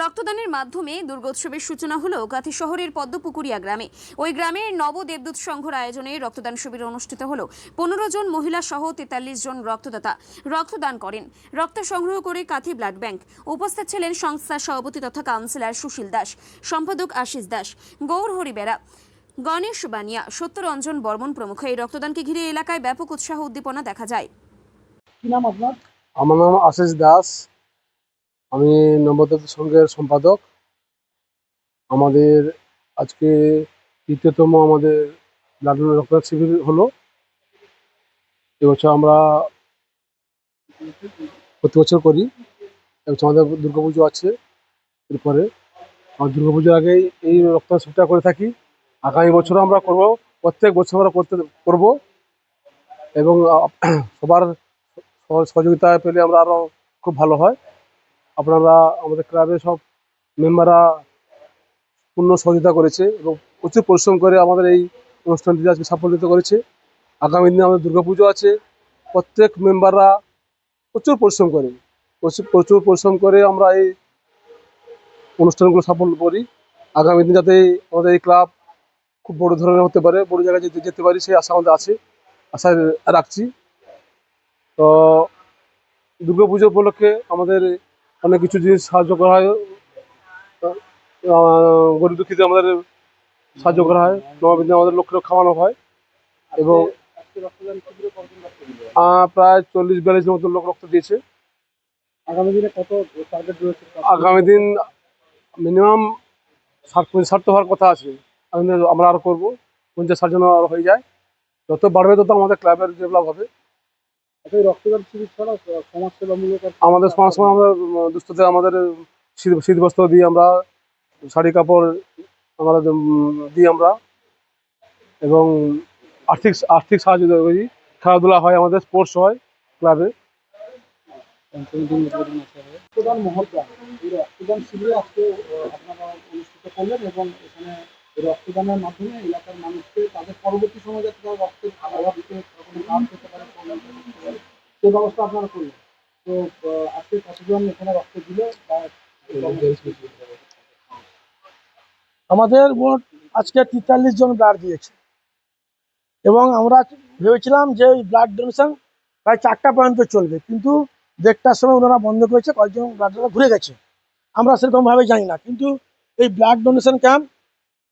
রক্তদানের মাধ্যমে দুর্গোৎসবের সূচনা হলো কাথি শহরের পদ্মপুকুরিয়া গ্রামে। ওই গ্রামের নব দেবদূত সংঘর আয়োজনে রক্তদান শিবির অনুষ্ঠিত হলো। পনেরো জন মহিলা সহ তেতাল্লিশ জন রক্তদাতা রক্তদান করেন। রক্ত সংগ্রহ করে কাথি ব্লাড ব্যাংক। উপস্থিত ছিলেন সংস্থার সভাপতি তথা কাউন্সিলর সুশীল দাস সম্পাদক আশিস দাস গৌর হরিবেরা গণেশ বানিয়া সত্যরঞ্জন বর্মন প্রমুখ। এই রক্তদানকে ঘিরে এলাকায় ব্যাপক উৎসাহ উদ্দীপনা দেখা যায়। আমার নাম আশিস দাস। আমি নবদেব সংঘের সম্পাদক। আমাদের আজকে তৃতীয়তম আমাদের ব্লাড রক্তদান শিবির হলো। এবছর আমরা প্রতি বছর করি। এবছর আমাদের দুর্গাপুজো আছে এরপরে। আর দুর্গাপুজোর আগেই এই রক্তদান শিবিরটা করে থাকি। আগামী বছর আমরা করব, প্রত্যেক বছর আমরা করতে, করব। এবং সবার সহযোগিতা পেলে আমরা আরও খুব ভালো হয়। আপনারা আমাদের ক্লাবের সব মেম্বাররা পূর্ণ সহযোগিতা করেছে এবং প্রচুর পরিশ্রম করে আমাদের এই অনুষ্ঠানটি আজকে সাফল্যিত করেছে। আগামী দিনে আমাদের দুর্গাপুজো আছে। প্রত্যেক মেম্বাররা প্রচুর পরিশ্রম করে। প্রচুর পরিশ্রম করে আমরা এই অনুষ্ঠানগুলো সাফল্য করি। আগামী দিন যাতে আমাদের এই ক্লাব খুব বড় ধরনের হতে পারে, বড় জায়গায় যেতে যেতে পারি সেই আশা আমাদের আছে। আশা রাখছি। তো দুর্গাপুজো উপলক্ষে আমাদের অনেক কিছু জিনিস সাহায্য করা হয়। গরিব দুঃখীদের আমাদের সাহায্য করা হয়। নবমীর দিনে আমাদের লক্ষ্য খাওয়ানো হয় এবং প্রায় চল্লিশ বিয়াল্লিশ মতো লোক রক্ত দিয়েছে। আগামী দিনে কত টার্গেট রয়েছে? আগামী দিন মিনিমাম ষাট ষাট তো হওয়ার কথা আছে। আমরা আরও করব। পঞ্চাশ ষাট জন আরও হয়ে যায়। যত বাড়বে তত আমাদের ক্লাবের ডেভেলপ হবে। আমাদের সমাজ সময় আমরা দুস্থদের আমাদের শীত শীত বস্ত্র দিই আমরা শাড়ি কাপড় আমরা দিই আমরা। এবং আর্থিক আর্থিক সাহায্য করি। খেলাধুলা হয় আমাদের স্পোর্টস হয় ক্লাবে। এবং এখানে রক্তদানের মাধ্যমে এলাকার মানুষকে তাদের পরবর্তী সময়ে যাতে তারা রক্তের অভাব দিতে কোনো কাজ করতে পারে প্রদান করতে পারে, সেই ব্যবস্থা আপনারা করলেন। তো আজকে কতজন এখানে রক্ত দিল আমাদের মোট আজকে তেতাল্লিশ জন ব্লাড দিয়েছে। এবং আমরা ভেবেছিলাম যে ব্লাড ডোনেশন প্রায় চারটা পর্যন্ত চলবে, কিন্তু দেড়টার সময় ওনারা বন্ধ করেছে, কয়েকজন ব্লাডরা ঘুরে গেছে। আমরা সেরকমভাবে জানি না, কিন্তু এই ব্লাড ডোনেশন ক্যাম্প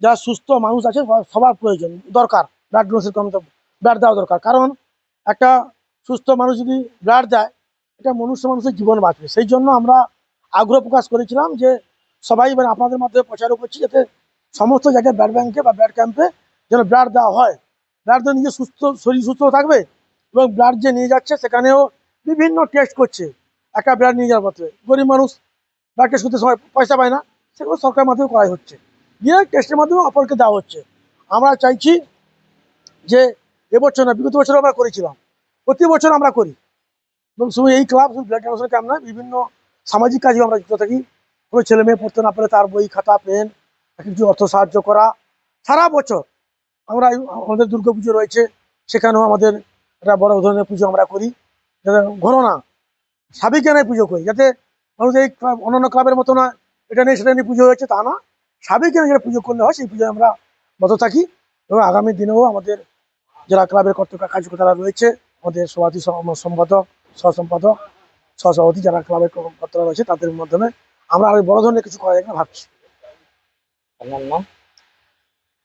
যা সুস্থ মানুষ আছে, সবার- সবার প্রয়োজন, দরকার। ব্লাড ডোনেশন ক্যাম্প ব্লাড দেওয়া দরকার। কারণ একটা সুস্থ মানুষ যদি ব্লাড দেয়, এটা মনুষ্য মানুষের জীবন বাঁচবে। সেই জন্য আমরা আগ্রহ প্রকাশ করেছিলাম যে সবাই মানে আপনাদের মাধ্যমে প্রচারও করছি যাতে সমস্ত জায়গায় ব্লাড ব্যাংকে বা ব্লাড ক্যাম্পে যেন ব্লাড দেওয়া হয়। ব্লাড দিয়ে নিজে সুস্থ, শরীর সুস্থ থাকবে এবং ব্লাড যে নিয়ে যাচ্ছে সেখানেও বিভিন্ন টেস্ট করছে। একটা ব্লাড নিয়ে যাওয়ার পথে। গরিব মানুষ ব্লাড টেস্ট করতে সময় পয়সা পায় না, সেগুলো সরকারের মাধ্যমে করাই হচ্ছে। দিয়ে টেস্টের মাধ্যমে অপরকে দেওয়া হচ্ছে। আমরা চাইছি যে এবছর না, বিগত বছর আমরা করেছিলাম। প্রতি বছর আমরা করি। এবং শুধু এই ক্লাব শুধু ব্লাড ডোনেশন ক্যাম্প নয়, বিভিন্ন সামাজিক কাজে আমরা যুক্ত থাকি। কোনো ছেলে মেয়ে পড়তে না পারে তার বই, খাতা, পেন কিছু অর্থ সাহায্য করা। সারা বছর আমরা আমাদের দুর্গা পুজো রয়েছে, সেখানেও আমাদের একটা বড় ধরনের পুজো আমরা করি। যাতে ঘন না সাবিকানায় পুজো করি, যাতে মানুষ এই ক্লাব অন্যান্য ক্লাবের মতো না এটা নিয়ে সেটা নিয়ে পুজো হয়েছে তা না। সাবিকানে যেটা পুজো করলে হয়, সেই পুজোয় আমরা বত থাকি। এবং আগামী দিনেও আমাদের যারা ক্লাবের কর্তৃক কার্যকর্তারা রয়েছে। আমাদের সভাপতি সম্পাদক সহ সম্পাদক সহসভাপতি যারা ক্লাবের কর্মকর্তারা রয়েছে তাদের মাধ্যমে আমরা আরও বড় ধরনের কিছু করা যায় কিনা ভাবছি। আমার নাম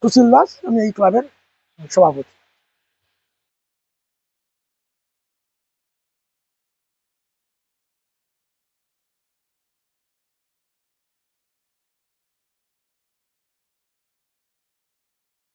সুশীল দাস আমি এই ক্লাবের সভাপতি।